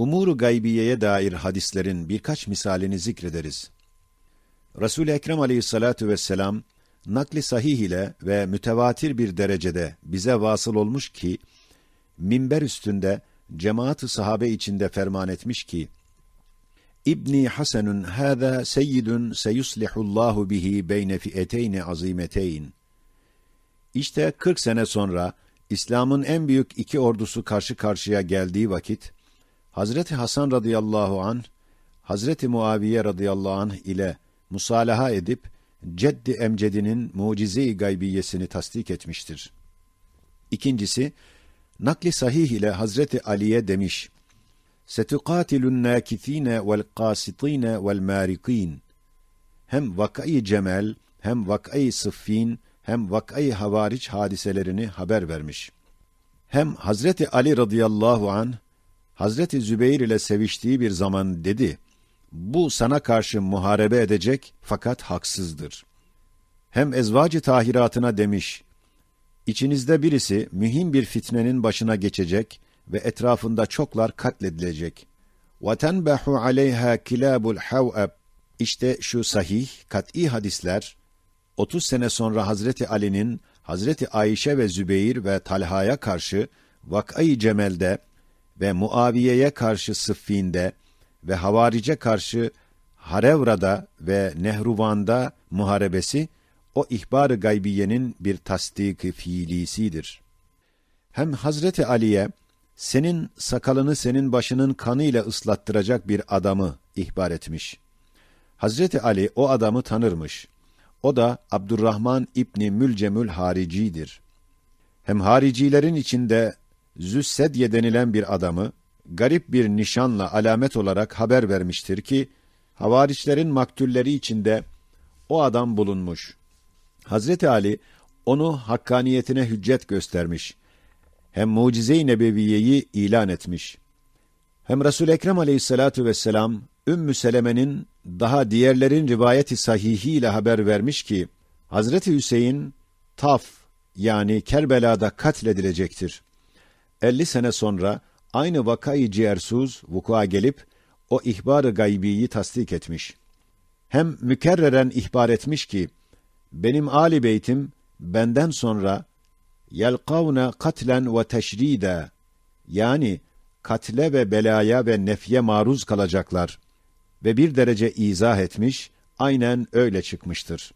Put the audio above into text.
Umuru gaybiyeye dair hadislerin birkaç misalini zikrederiz. Resul-i Ekrem aleyhissalatu vesselam, nakli sahih ile ve mütevatir bir derecede bize vasıl olmuş ki, minber üstünde cemaat-ı sahabe içinde ferman etmiş ki, İbni Hasanun hâzâ seyyidun seyuslihullahu bihi beyne fi'eteyni azimeteyn. İşte 40 sene sonra İslam'ın en büyük iki ordusu karşı karşıya geldiği vakit Hazreti Hasan radıyallahu an Hazreti Muaviye radıyallahu anh ile musalaha edip Ceddi Emcedi'nin mucize-i gaybiyesini tasdik etmiştir. İkincisi, nakli sahih ile Hazreti Ali'ye demiş, Setukatilun nakithine vel kasitine vel marikin. Hem vakayı Cemel, hem vakayı Sıffin, hem vakayı Havariç hadiselerini haber vermiş. Hem Hazreti Ali radıyallahu an Hazreti Zübeyir ile seviştiği bir zaman dedi, bu sana karşı muharebe edecek fakat haksızdır. Hem ezvacı tahiratına demiş, İçinizde birisi mühim bir fitnenin başına geçecek ve etrafında çoklar katledilecek. وَتَنْبَحُ عَلَيْهَا كِلَابُ الْحَوْأَبِ İşte şu sahih, kat'i hadisler, 30 sene sonra Hazreti Ali'nin, Hazreti Ayşe ve Zübeyir ve Talha'ya karşı Vak'ayı Cemel'de ve Muaviye'ye karşı Sıffin'de ve Havarice karşı Harevra'da ve Nehruvan'da muharebesi, o ihbar-ı gaybiyenin bir tasdik-i fiilisidir. Hem Hazreti Ali'ye, senin sakalını senin başının kanıyla ıslattıracak bir adamı ihbar etmiş. Hazreti Ali o adamı tanırmış. O da Abdurrahman İbni Mülcemül Harici'dir. Hem haricilerin içinde Züssedye denilen bir adamı, garip bir nişanla alamet olarak haber vermiştir ki, havariçlerin maktulleri içinde o adam bulunmuş. Hazreti Ali, onu hakkaniyetine hüccet göstermiş. Hem mucize-i nebeviyeyi ilan etmiş. Hem Resul-i Ekrem aleyhissalatu vesselam, Ümmü Seleme'nin daha diğerlerin rivayeti sahihiyle haber vermiş ki, Hazreti Hüseyin, Taf, yani Kerbela'da katledilecektir. 50 sene sonra aynı vakayı ciğersuz vukua gelip o ihbar-ı gaybiyi tasdik etmiş. Hem mükerreren ihbar etmiş ki benim ali beytim benden sonra yelkavne katlen ve teşride yani katle ve belaya ve nefye maruz kalacaklar ve bir derece izah etmiş, aynen öyle çıkmıştır.